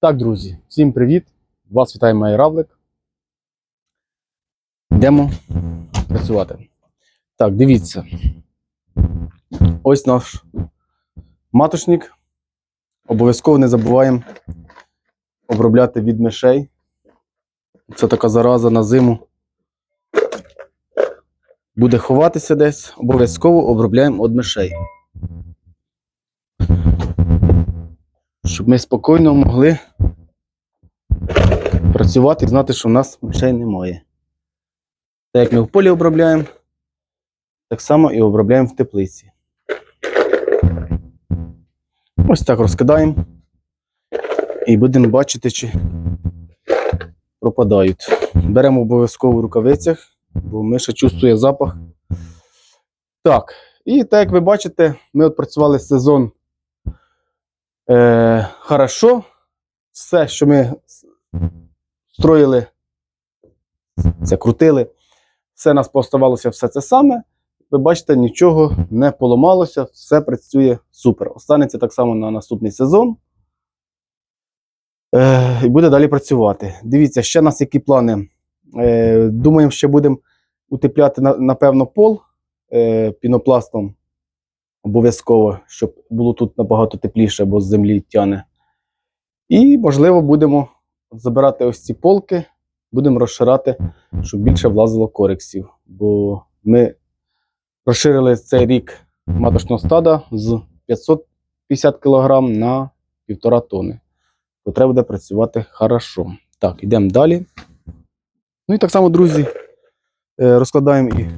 Так, друзі, всім привіт! Вас вітає Май Равлик. Йдемо працювати. Так, дивіться. Ось наш маточник. Обов'язково не забуваємо обробляти від мишей. Це така зараза на зиму. Буде ховатися десь, обов'язково обробляємо від мишей. Щоб ми спокійно могли працювати і знати, що в нас мишей немає. Так як ми в полі обробляємо, так само і обробляємо в теплиці. Ось так розкидаємо і будемо бачити, чи пропадають. Беремо обов'язково в рукавицях, бо миша чувствує запах. Так, і так як ви бачите, ми працювали сезон е, хорошо. Все, що ми строїли, це крутили, все нас поставалося все це саме. Ви бачите, нічого не поламалося, все працює супер. Останеться так само на наступний сезон. Е, і буде далі працювати. Дивіться, ще у нас які плани. Е, думаємо, що будемо утепляти, напевно, пол е, пінопластом. Обов'язково, щоб було тут набагато тепліше, бо з землі тяне. І, можливо, будемо забирати ось ці полки, будемо розширати, щоб більше влазило корексів. Бо ми розширили цей рік маточного стада з 550 кг на 1,5 тонни. То треба буде працювати хорошо. Так, йдемо далі. Ну і так само, друзі, е, розкладаємо і в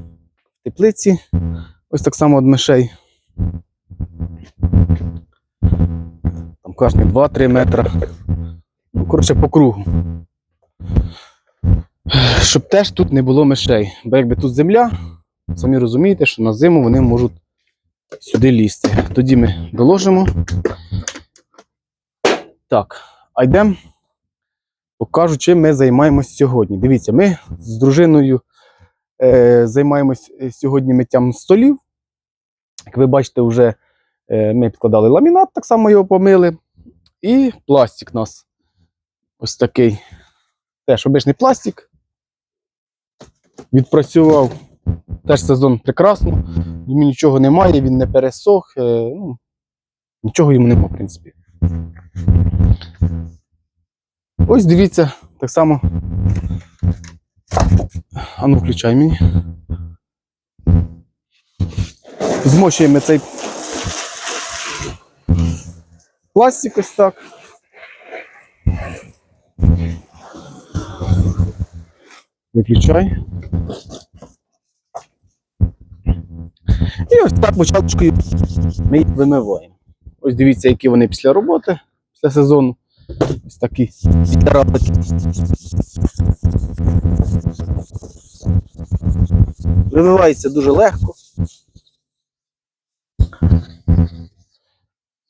теплиці. Ось так само від мишей. Там кожні 2-3 метри. Ну, коротше, по кругу. Щоб теж тут не було мишей. Бо якби тут земля, самі розумієте, що на зиму вони можуть сюди лізти. Тоді ми доложимо. Так, а йдемо. Покажу, чим ми займаємось сьогодні. Дивіться, ми з дружиною е, займаємось сьогодні миттям столів. Як ви бачите, вже е, ми підкладали ламінат, так само його помили. І пластик у нас ось такий. Теж обичний пластик. Відпрацював теж сезон прекрасно. Йому нічого немає, він не пересох. е, ну, нічого йому немає, в принципі. Ось дивіться, так само. А ну, включай мені. Змочуємо цей пластик ось так. Виключай. І ось так початочкою ми їх вимиваємо. Ось дивіться, які вони після роботи, після сезону. Ось такі підработки. Вимивається дуже легко.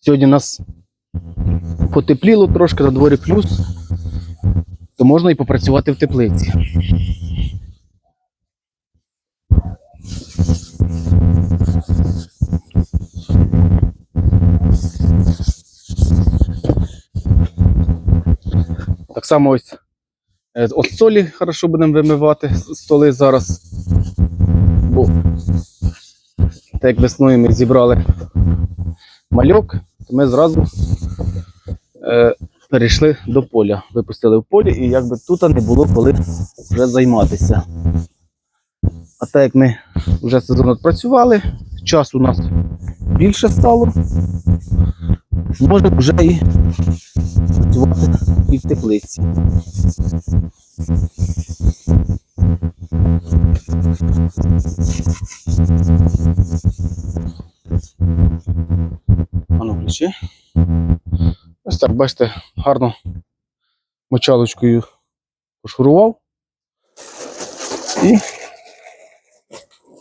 Сьогодні нас потепліло трошки на дворі плюс, то можна і попрацювати в теплиці. Так само ось е, от солі хорошо будемо вимивати столи зараз. Бо так як весною ми зібрали мальок, ми зразу е, перейшли до поля. Випустили в полі, і якби тут не було коли вже займатися. А так як ми вже сезон відпрацювали, часу у нас більше стало, може вже і працювати і в теплиці. А ну ключі. Ось так, бачите, гарно мочалочкою пошурував і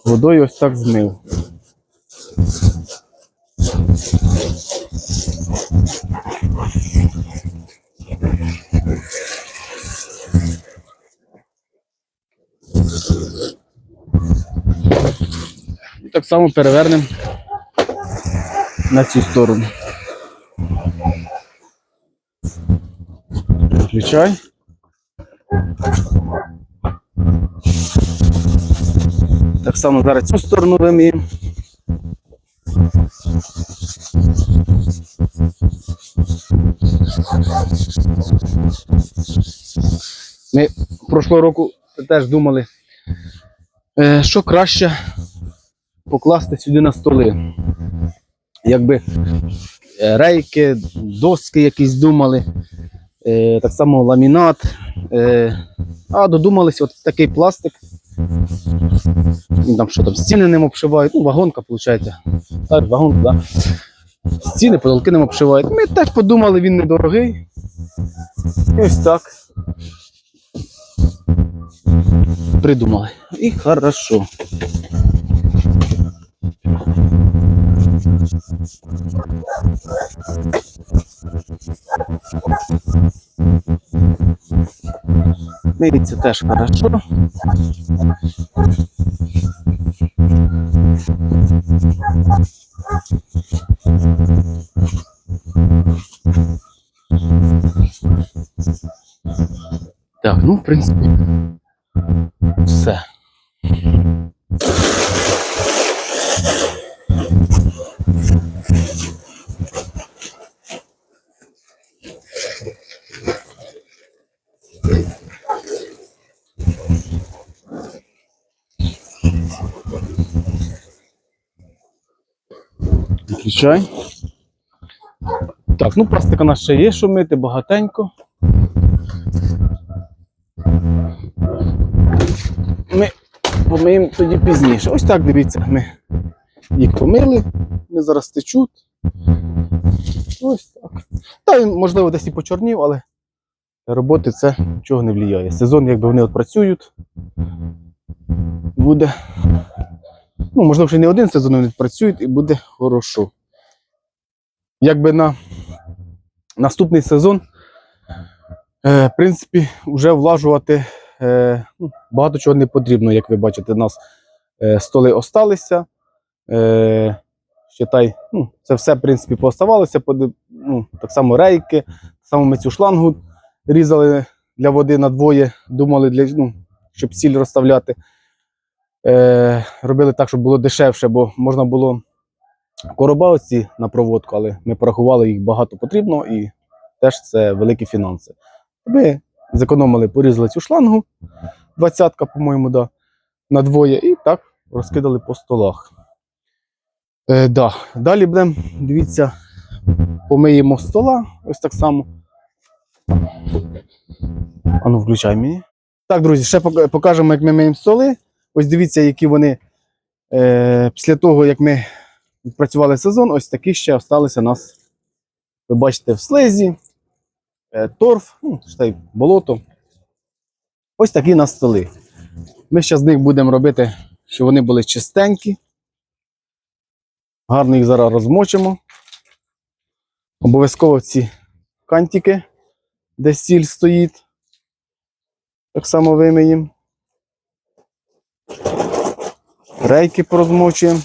водою ось так змив. І так само перевернемо на цю сторону. Виключай. Так само зараз цю сторону виміємо. Ми прошлого року теж думали, е, що краще покласти сюди на столи. Якби е, рейки, доски якісь думали, е, так само ламінат. Е, а додумались от такий пластик. Там що там, стіни ним обшивають, ну, вагонка, виходить. Так, вагонка, да. Стіни, потолки ним обшивають. Ми теж подумали, він недорогий. І ось так. Придумали. І хорошо. Миється теж хорошо. Так, ну, в принципі, все. Включай. Так, ну пластика у нас ще є, що мити, багатенько. Ми помиємо тоді пізніше. Ось так, дивіться, ми їх помили, вони зараз течуть. Ось так. Та він, можливо, десь і почорнів, але роботи це нічого не впливає. Сезон, якби вони от працюють, буде. Ну, можливо, ще не один сезон вони працюють і буде хорошо. Якби на наступний сезон, е, в принципі, вже влажувати е, ну, багато чого не потрібно, як ви бачите, у нас е, столи осталися. Считай, ну, це все, в принципі, пооставалося. Ну, так само рейки, так само ми цю шлангу різали для води на двоє, думали, для, ну, щоб сіль розставляти. Е, робили так, щоб було дешевше, бо можна було короба оці на проводку, але ми порахували їх багато потрібно і теж це великі фінанси. Ми зекономили, порізали цю шлангу, двадцятка, по-моєму, да, на двоє, і так розкидали по столах. Е, да. Далі будемо, дивіться, помиємо стола, ось так само. Ану, включай мені. Так, друзі, ще покажемо, як ми миємо столи. Ось дивіться, які вони е, після того, як ми відпрацювали сезон, ось такі ще залишилися у нас. Ви бачите, в слизі, е, торф, ну, считай, болото. Ось такі у нас столи. Ми зараз з них будемо робити, щоб вони були чистенькі. Гарно їх зараз розмочимо. Обов'язково ці кантики, де сіль стоїть. Так само вимиємо. Рейки порозмочуємо.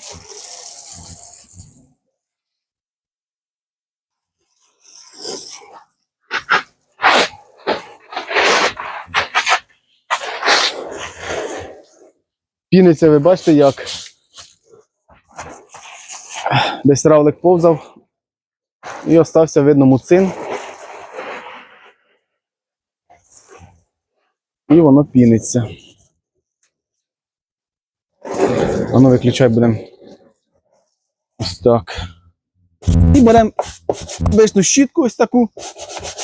Піниться, ви бачите, як десь равлик повзав і остався видно муцин. І воно піниться. А ну виключай будемо. Ось так. І беремо вишну щітку ось таку.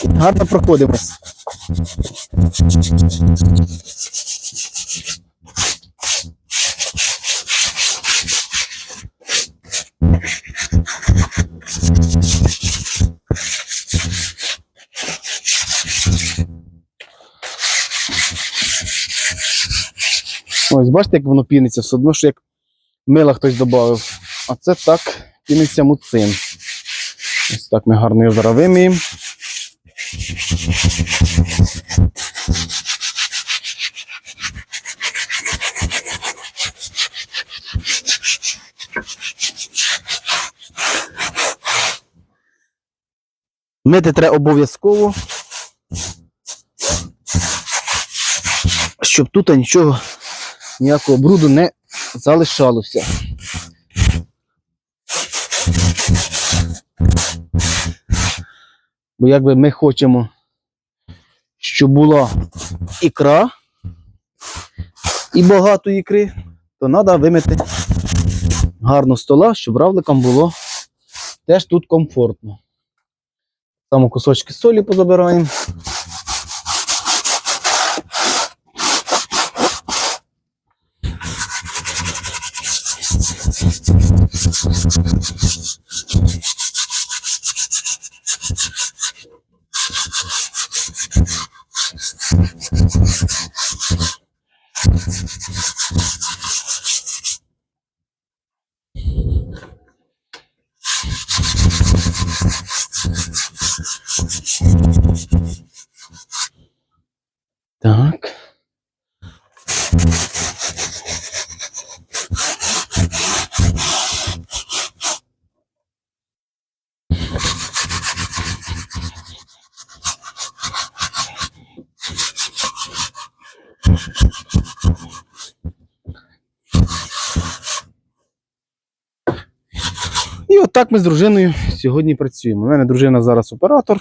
Гарно проходимось. Ось бачите, як воно піниться, все одно, що як мила хтось додав. А це так піниться муцин. Ось так ми гарно його зараз виміємо. Мити треба обов'язково. щоб тут нічого, ніякого бруду не залишалося. Бо якби ми хочемо, щоб була ікра і багато ікри, то треба вимити гарно стола, щоб равликам було теж тут комфортно. Само кусочки солі позабираємо. Так. І отак ми з дружиною сьогодні працюємо. У мене дружина зараз оператор.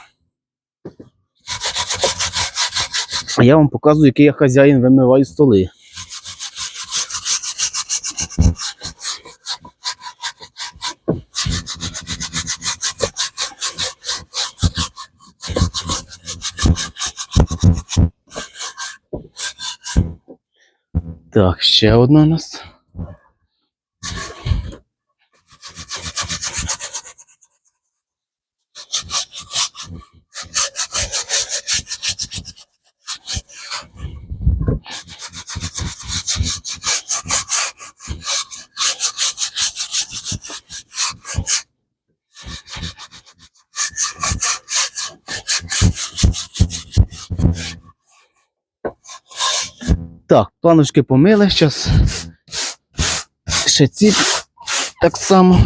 А я вам показую, який я хазяїн вимиваю столи. Так, ще одна у нас. Так, планочки помили. Зараз ще ці так само.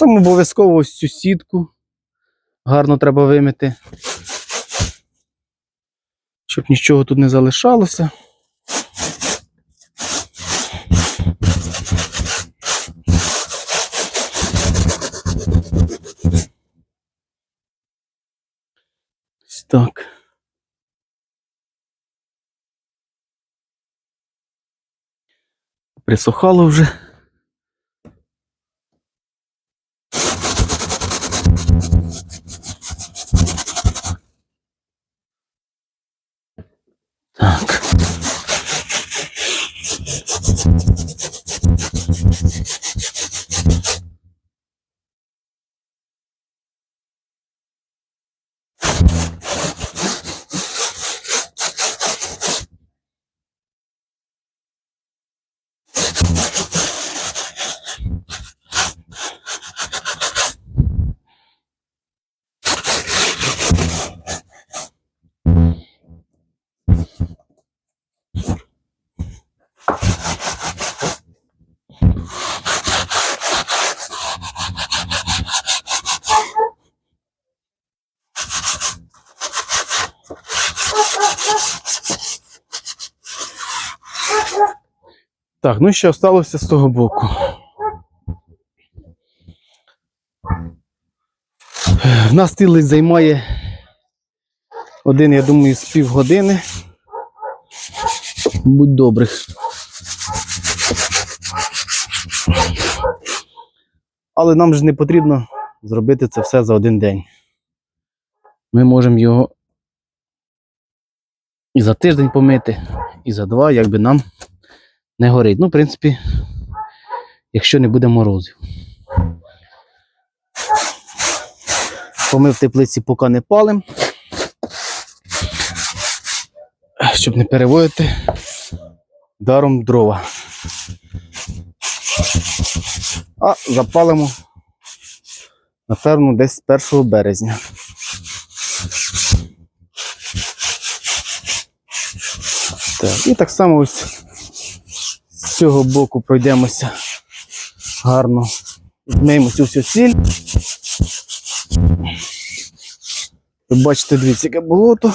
Саме обов'язково ось цю сітку гарно треба вимити. Щоб нічого тут не залишалося. Ось так. Присохало вже. Так, ну ще залишилося з того боку. В нас стілець займає один, я думаю, з півгодини. Будь добрих. Але нам ж не потрібно зробити це все за один день. ми можемо його і за тиждень помити, і за два, якби нам не горить. Ну, в принципі, якщо не буде морозів. Помив теплиці, поки не палим, щоб не переводити даром дрова. А запалимо, напевно, десь з 1 березня. Так, і так само ось цього боку пройдемося гарно. Змиємо цю всю ціль. Ви бачите, дивіться, яке болото.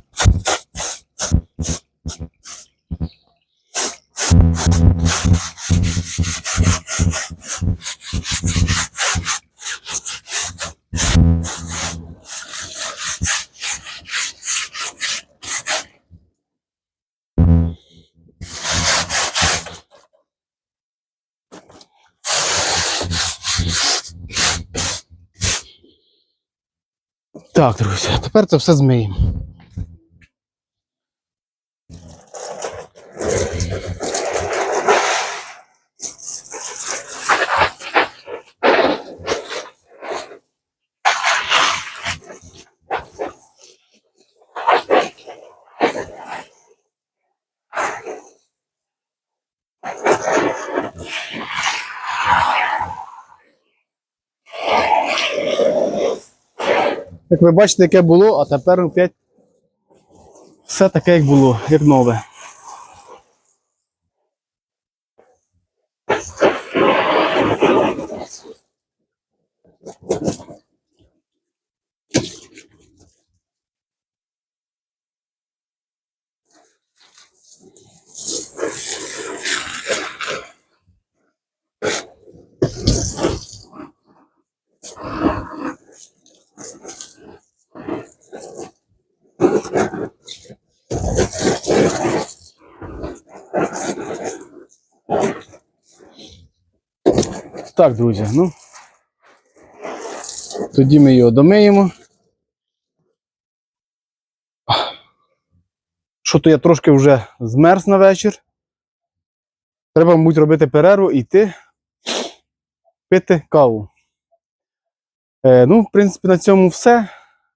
Так, друзі, тепер це все змиємо. Ви бачите, яке було, а тепер опять все таке, як було, як нове. Так, друзі, ну. Тоді ми його домиємо. Що то я трошки вже змерз на вечір. Треба, мабуть, робити перерву і йти пити каву. Е, ну, в принципі, на цьому все.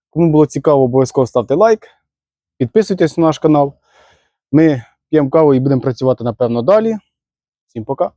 Кому було цікаво, обов'язково ставте лайк. Підписуйтесь на наш канал. Ми п'ємо каву і будемо працювати, напевно, далі. Всім пока.